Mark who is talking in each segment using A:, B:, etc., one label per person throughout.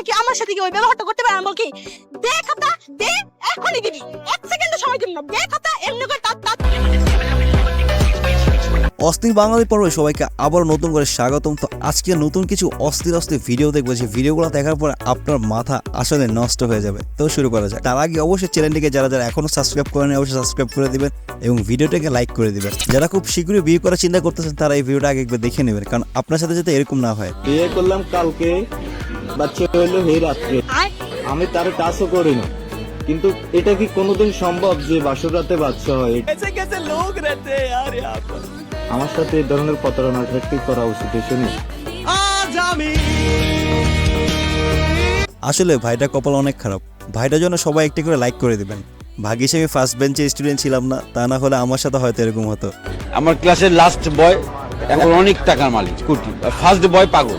A: সময় কি আমার সাথে কি ওই ব্যবহারটা করতে পারে আমি বলি কি? দে খাতা দে এখনই দিবি। এক সেকেন্ড সময় দিবি না। দে খাতা এমনি করে তাত তাত।
B: অস্থির বাঙালি পর্বে সবাইকে আবার নতুন করে স্বাগতম। তো আজকে নতুন কিছু অস্থির অস্থির ভিডিও দেখব। যে ভিডিওগুলো দেখার পর আপনার মাথা আসলে নষ্ট হয়ে যাবে। তো শুরু করা যাক। তার আগে অবশ্যই চ্যানেলটিকে যারা যারা এখনও সাবস্ক্রাইব করেন অবশ্যই সাবস্ক্রাইব করে দিবেন এবং ভিডিওটাকে লাইক করে দিবেন। যারা খুব শীঘ্রই বিয়ে করার চিন্তা করতেছেন তারা এই ভিডিওটা আগে একবার দেখে নেবেন। কারণ আপনার সাথে যাতে এরকম না হয়।
C: বিয়ে করলাম কালকে। বাচ্চা হইল হে রাত্রে। আমি তার টাচও করি না। কিন্তু এটা কি কোনোদিন সম্ভব যে বাসর রাতে বাচ্চা হয়? আমার সাথে এই ধরনের প্রতারণা কি করা উচিত শুনি।
B: আসলে ভাইটা কপাল অনেক খারাপ। ভাইটার জন্য সবাই একটি করে লাইক করে দিবেন। ভাগ্যিস আমি ফার্স্ট বেঞ্চে স্টুডেন্ট ছিলাম না তা না হলে আমার সাথে হয়তো এরকম হতো।
D: আমার ক্লাসের লাস্ট বয় এখন অনেক টাকার মালিক কোটি। ফার্স্ট বয় পাগল।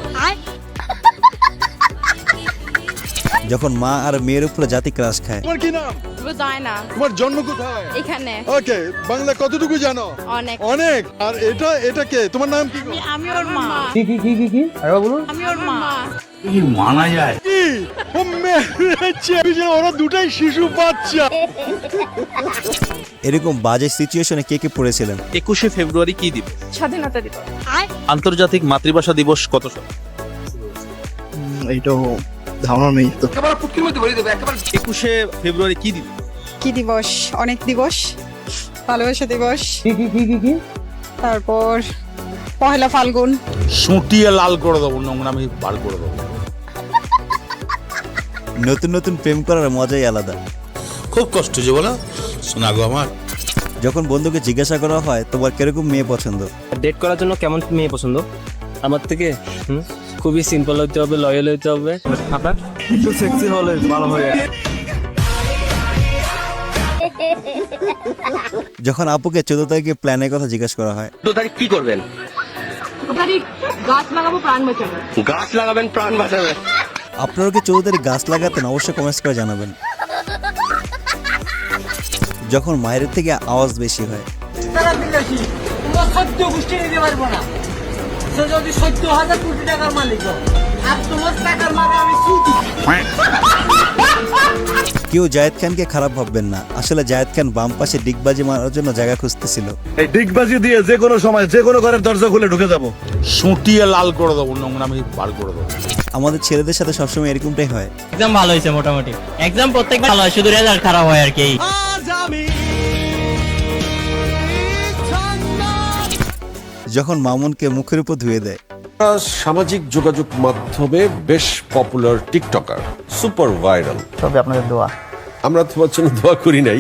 B: যখন মা আর মেয়ের উপরে জাতি ক্রাশ খায়।
E: তোমার কি নাম?
F: যায়
E: তোমার জন্ম কোথায়?
F: এখানে।
E: ওকে বাংলা কতটুকু জানো?
F: অনেক।
E: অনেক? আর এটা এটা কে? তোমার নাম কি?
F: আমি ওর মা।
C: কি কি কি কি কি? আরে বলুন।
F: আমি ওর মা।
E: কি মানা যায়? কি? ও মেরেছে। ওরা দুটাই শিশু বাচ্চা।
B: এরকম বাজে সিচুয়েশনে কে কে পড়েছিলেন?
G: একুশে ফেব্রুয়ারি কি দিবস?
F: স্বাধীনতা দিবস।
A: আয়
G: আন্তর্জাতিক মাতৃভাষা দিবস কত সালে?
C: এইটা ধারণা নেই তো।
G: একুশে ফেব্রুয়ারি কি দিবস?
H: কি দিবস? অনেক দিবস। ভালোবাসা দিবস।
C: কি কি কি কি কি?
H: তারপর পহেলা ফাল্গুন।
D: সুটিয়ে লাল করে দেবো নোংরা আমি বার করে দেবো।
B: নতুন নতুন প্রেম করার মজাই আলাদা।
I: খুব কষ্ট যে বলো শোনা গো আমার।
B: যখন বন্ধুকে জিজ্ঞাসা করা হয় তোমার কীরকম মেয়ে পছন্দ?
J: ডেট করার জন্য কেমন মেয়ে পছন্দ? আমার থেকে? হুম, খুবই সিম্পল হতে হবে লয়াল হতে হবে। আপনার?
C: একটু সেক্সি হলে ভালো হয়।
B: যখন আপুকে চোদ্দ তারিখে প্ল্যানের কথা জিজ্ঞাসা করা হয়
J: তো তারিখ কি করবেন?
A: গাছ লাগাবো প্রাণ বাঁচাবো।
J: গাছ লাগাবেন প্রাণ বাঁচাবেন।
B: আপনারা কি চোদ্দ তারিখ গাছ লাগাতেন? অবশ্যই কমেন্টস করে জানাবেন। যখন মায়ের থেকে আওয়াজ বেশি হয়। কেউ জায়েদ খানকে খারাপ ভাববেন না। আসলে জায়েদ খান বাম পাশে ডিগবাজি মারার জন্য জায়গা খুঁজতেছিল।
I: এই ডিগবাজি দিয়ে যে কোনো সময় যে কোনো ঘরের দরজা খুলে ঢুকে যাব।
D: সুটিয়ে লাল করে দেবো নোংরা আমি বার করে দেবো।
B: আমাদের ছেলেদের সাথে সবসময় এরকমটাই হয়।
J: এক্সাম ভালো হয়েছে মোটামুটি। এক্সাম প্রত্যেকবার ভালো হয় শুধু রেজাল্ট খারাপ হয় আর কি।
B: যখন মামুনকে মুখের উপর ধুয়ে দেয়।
I: সামাজিক যোগাযোগ মাধ্যমে বেশ পপুলার টিকটকার সুপার ভাইরাল
C: তবে আপনাদের দোয়া।
I: আমরা তোমার জন্য দোয়া করি নাই।